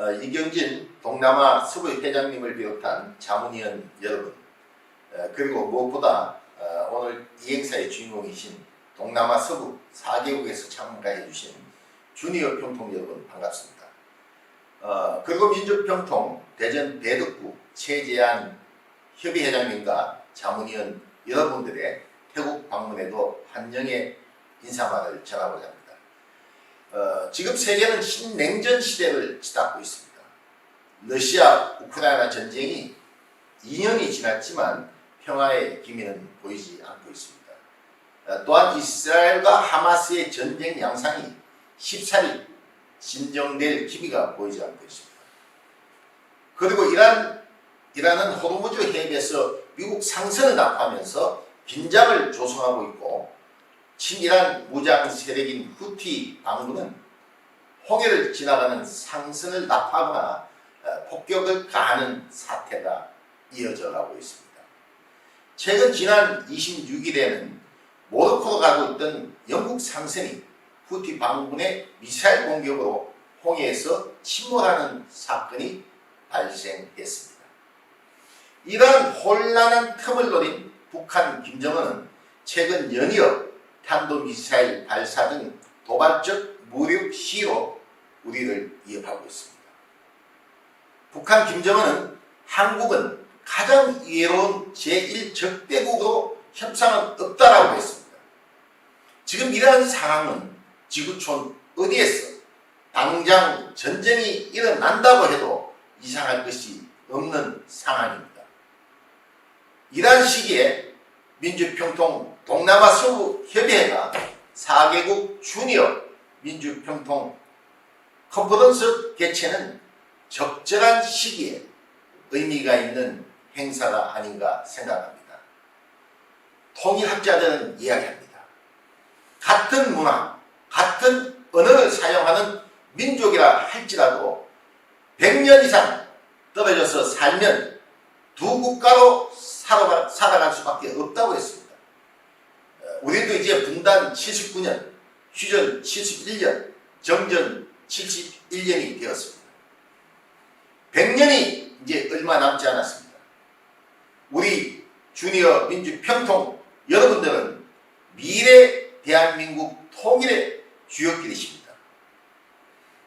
어, 이경진 동남아 서부 회장님을 비롯한 자문위원 여러분 어, 그리고 무엇보다 어, 오늘 이 행사의 주인공이신 동남아 서부 4개국에서 참가해 주신 주니어 평통 여러분 반갑습니다. 어, 그리고 민주평통 대전 대덕구 최재한 협의회장님과 자문위원 여러분들의 태국 방문에도 환영의 인사말을 전하고자 합니다. 어, 지금 세계는 신냉전 시대를 치닫고 있습니다. 러시아 우크라이나 전쟁이 2년이 지났지만 평화의 기미는 보이지 않고 있습니다. 어, 또한 이스라엘과 하마스의 전쟁 양상이 쉽사리 진정될 기미가 보이지 않고 있습니다. 그리고 이란, 이란은 호르무즈 해협에서 미국 상선을 납하면서 긴장을 조성하고 있고 친이란 무장 세력인 후티 방군은 홍해를 지나가는 상선을 납하거나 어, 폭격을 가하는 사태가 이어져 가고 있습니다. 최근 지난 26일에는 모로코로 가고 있던 영국 상선이 후티 방군의 미사일 공격으로 홍해에서 침몰하는 사건이 발생했습니다. 이러한 혼란한 틈을 노린 북한 김정은은 최근 연이어 탄도미사일 발사 등 도발적 무력 시로 우리를 위협하고 있습니다. 북한 김정은은 한국은 가장 위해로운 제1적대국으로 협상은 없다라고 했습니다. 지금 이러한 상황은 지구촌 어디에서 당장 전쟁이 일어난다고 해도 이상할 것이 없는 상황입니다. 이러한 시기에 민주평통 동남아 서부 협의회가 4개국 주니어 민주평통 컨퍼런스 개최는 적절한 시기에 의미가 있는 행사가 아닌가 생각합니다. 통일학자들은 이야기합니다. 같은 문화, 같은 언어를 사용하는 민족이라 할지라도 100년 이상 떨어져서 살면 두 국가로 살아가, 살아갈 수밖에 없다고 했습니다. 어, 우리도 이제 분단 79년, 휴전 71년, 정전 71년이 되었습니다. 100년이 이제 얼마 남지 않았습니다. 우리 주니어 민주평통 여러분들은 미래 대한민국 통일의 주역들이십니다.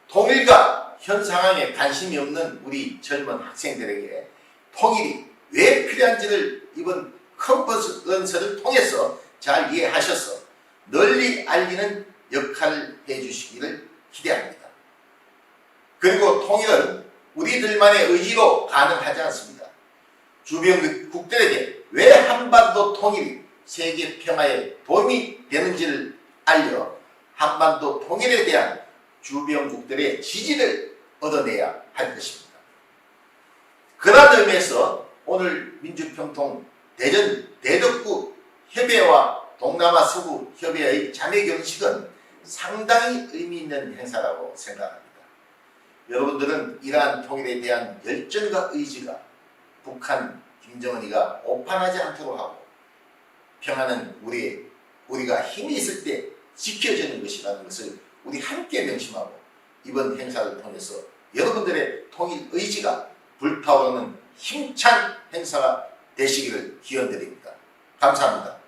통일과 현 상황에 관심이 없는 우리 젊은 학생들에게 통일이 왜 필요한지를 이번 컨퍼런스를 통해서 잘 이해하셔서 널리 알리는 역할을 해주시기를 기대합니다. 그리고 통일은 우리들만의 의지로 가능하지 않습니다. 주변 국들에게 왜 한반도 통일이 세계 평화에 도움이 되는지를 알려 한반도 통일에 대한 주변국들의 지지를 얻어내야 할 것입니다. 그런 의미에서 오늘 민주평통 대전 대덕구 협의회와 동남아 서부 협의회의 자매 결혼식은 상당히 의미 있는 행사라고 생각합니다. 여러분들은 이러한 통일에 대한 열정과 의지가 북한 김정은이가 오판하지 않도록 하고 평화는 우리 우리가 힘이 있을 때 지켜지는 것이라는 것을 우리 함께 명심하고 이번 행사를 통해서 여러분들의 통일 의지가 불타오르는 힘찬 행사가 되시기를 기원드립니다. 감사합니다.